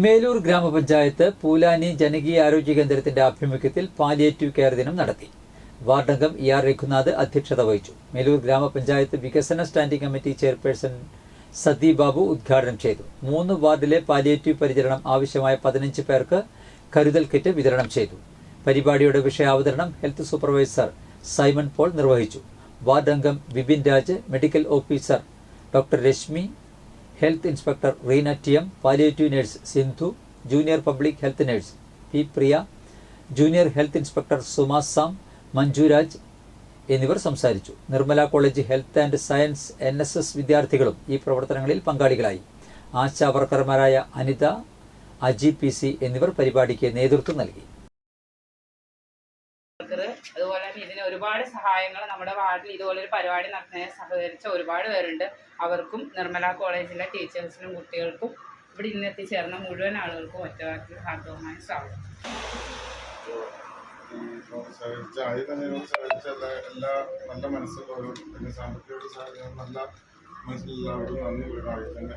മേലൂർ ഗ്രാമപഞ്ചായത്ത് പൂലാനി ജനകീയ ആരോഗ്യ കേന്ദ്രത്തിന്റെ ആഭിമുഖ്യത്തിൽ പാലിയേറ്റീവ് കെയർ ദിനം നടത്തി. വാർഡംഗം ഇ ആർ രഘുനാഥ് അധ്യക്ഷത വഹിച്ചു. മേലൂർ ഗ്രാമപഞ്ചായത്ത് വികസന standing committee chairperson Sathi Babu ഉദ്ഘാടനം ചെയ്തു. മൂന്ന് വാർഡിലെ പാലിയേറ്റീവ് പരിചരണം ആവശ്യമായ പതിനഞ്ച് പേർക്ക് കരുതൽ കിറ്റ് വിതരണം ചെയ്തു. പരിപാടിയുടെ വിഷയാവതരണം ഹെൽത്ത് സൂപ്പർവൈസർ സൈമൺ പോൾ നിർവഹിച്ചു. വാർഡംഗം Vipin Raj medical officer doctor Reshmi health inspector Reena T M palliative nurse Sindhu junior public health nurse P Priya junior health inspector Suma Sam Manjuraj എന്നിവർ സംസാരിച്ചു. Nirmala college health and science N S S വിദ്യാർത്ഥികളും ഈ പ്രവർത്തനങ്ങളിൽ പങ്കാളികളായി. ആശാ വർക്കർമാരായ Anitha Aji P C എന്നിവർ പരിപാടിക്ക് നേതൃത്വം നൽകി. അതുപോലെ തന്നെ ഇതിന് ഒരുപാട് സഹായങ്ങൾ നമ്മുടെ വാർഡിൽ ഇതുപോലെ ഒരു പരിപാടി നടത്തുന്നതിന് സഹകരിച്ച ഒരുപാട് പേരുണ്ട്. അവർക്കും നിർമ്മല കോളേജിലെ ടീച്ചേഴ്സിനും കുട്ടികൾക്കും ഇവിടെ ഇന്ന് എത്തിച്ചേർന്ന മുഴുവൻ ആളുകൾക്കും ഒറ്റവാക്കിൽ ഹാർദവമായ സ്വാഗതം. സഹകരിച്ച ആദ്യം തന്നെ എല്ലാ എല്ലാ നല്ല മനസ്സുള്ളവരും പിന്നെ സാമ്പത്തികമായിട്ട് സഹായിക്കുന്ന നല്ല മനസ്സിലുള്ളവരും നന്ദി വീടായി തന്നെ.